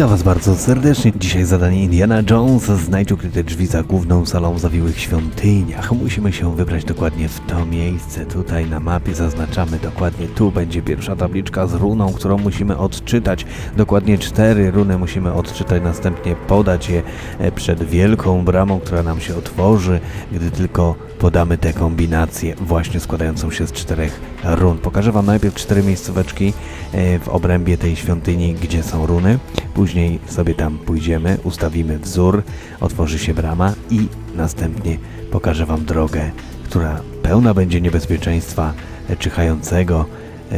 Witam Was bardzo serdecznie. Dzisiaj zadanie Indiana Jones. Znajdź ukryte drzwi za główną salą w zawiłych świątyniach. Musimy się wybrać dokładnie w to miejsce. Tutaj na mapie zaznaczamy dokładnie tu będzie pierwsza tabliczka z runą, którą musimy odczytać. Dokładnie cztery runy musimy odczytać, następnie podać je e, przed wielką bramą, która nam się otworzy, gdy tylko podamy tę kombinację właśnie składającą się z czterech run. Pokażę Wam najpierw cztery miejscóweczki e, w obrębie tej świątyni, gdzie są runy. Później sobie tam pójdziemy, ustawimy wzór, otworzy się brama i następnie pokażę Wam drogę, która pełna będzie niebezpieczeństwa czyhającego e,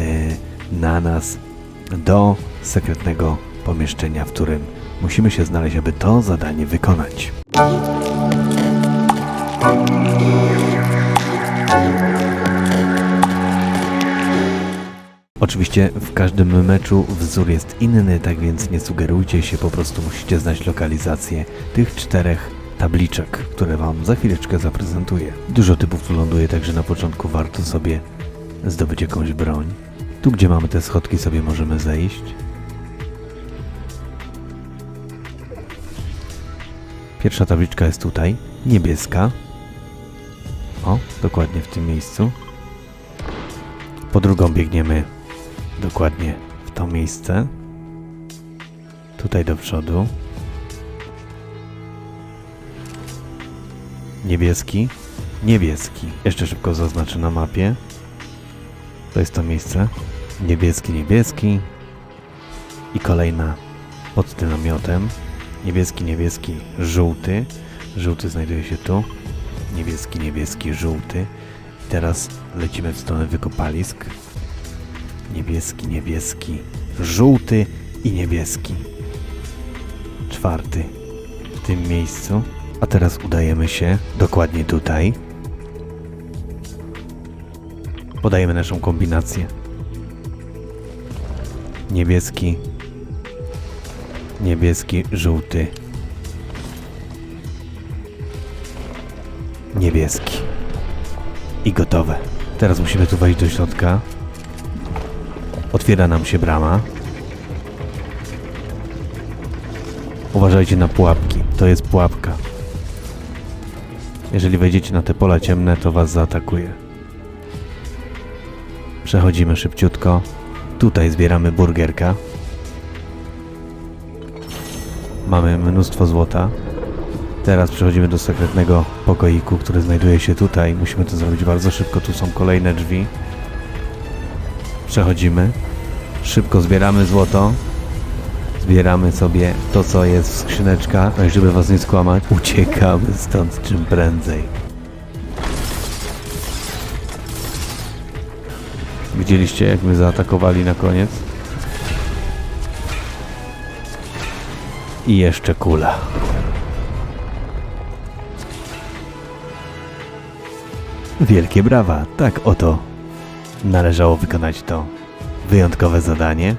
na nas do sekretnego pomieszczenia, w którym musimy się znaleźć, aby to zadanie wykonać. Oczywiście w każdym meczu wzór jest inny, tak więc nie sugerujcie się, po prostu musicie znać lokalizację tych czterech tabliczek, które Wam za chwileczkę zaprezentuję. Dużo typów tu ląduje, także na początku warto sobie zdobyć jakąś broń. Tu, gdzie mamy te schodki, sobie możemy zejść. Pierwsza tabliczka jest tutaj, niebieska. O, dokładnie w tym miejscu. Po drugą biegniemy dokładnie w to miejsce. Tutaj do przodu. Niebieski, niebieski. Jeszcze szybko zaznaczę na mapie. To jest to miejsce. Niebieski, niebieski. I kolejna pod tym namiotem. Niebieski, niebieski, żółty. Żółty znajduje się tu. Niebieski, niebieski, żółty. I teraz lecimy w stronę wykopalisk. Niebieski, niebieski, żółty i niebieski. Czwarty w tym miejscu. A teraz udajemy się dokładnie tutaj. Podajemy naszą kombinację. Niebieski, niebieski, żółty, niebieski. I gotowe. Teraz musimy tu wejść do środka. Otwiera nam się brama. Uważajcie na pułapki. To jest pułapka. Jeżeli wejdziecie na te pola ciemne, to was zaatakuje. Przechodzimy szybciutko. Tutaj zbieramy burgerka. Mamy mnóstwo złota. Teraz przechodzimy do sekretnego pokoiku, który znajduje się tutaj. Musimy to zrobić bardzo szybko. Tu są kolejne drzwi. Przechodzimy. Szybko zbieramy złoto. Zbieramy sobie to, co jest w skrzyneczkach. No i żeby was nie skłamać, uciekamy stąd czym prędzej. Widzieliście, jak my zaatakowali na koniec? I jeszcze kula. Wielkie brawa. Tak oto należało wykonać to wyjątkowe zadanie.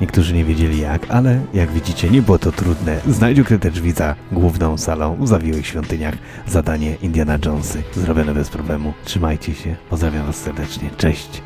Niektórzy nie wiedzieli jak, ale jak widzicie nie było to trudne. Znajdź ukryte drzwi za główną salą w zawiłych świątyniach. Zadanie Indiana Jonesy zrobione bez problemu. Trzymajcie się. Pozdrawiam Was serdecznie. Cześć.